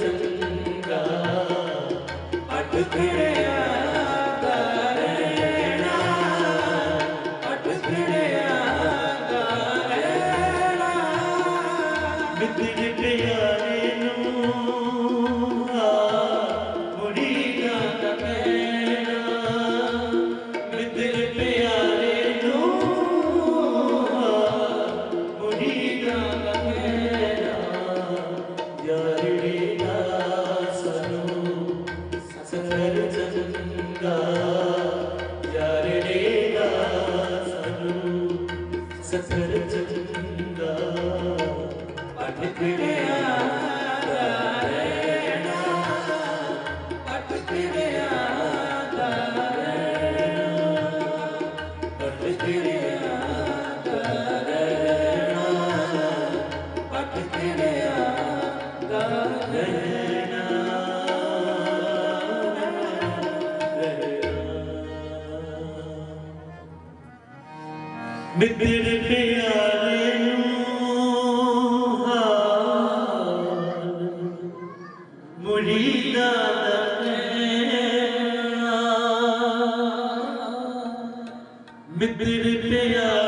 ਚੰਗਾ ਅਟ ਖੜਿਆ ਦਾ ਰਹਿਣਾ ਅਟ ਖੜਿਆ ਦਾ ਰਹਿਣਾ ਮਿੱਤਰ ਪਿਆਰੇ ਨੂੰ ਮੁੜੀ ਦਾ ਕਹਿਣਾ ਮਿੱਤਰ ਪਿਆਰੇ ਨੂੰ ਮੁੜੀ ਦਾ ਕਹਿਣਾ ਸਤਰ ਚੰਗਾ ਅਟ ਖੜਿਆ ਦਾ ਰਹਿਣਾ ਅਟ ਖੜਿਆ ਦਾ ਰਹਿਣਾ ਅਟ ਦਾ ਰਹਿਣਾ ਅਟ ਖੜਿਆ ਦਾ ਮਿੱਤਰ ਪਿਆਰੇ ਨੂੰ ਹਾਲ ਮੁਰੀਦਾ ਮਿੱਤਰ ਪਿਆਰੇ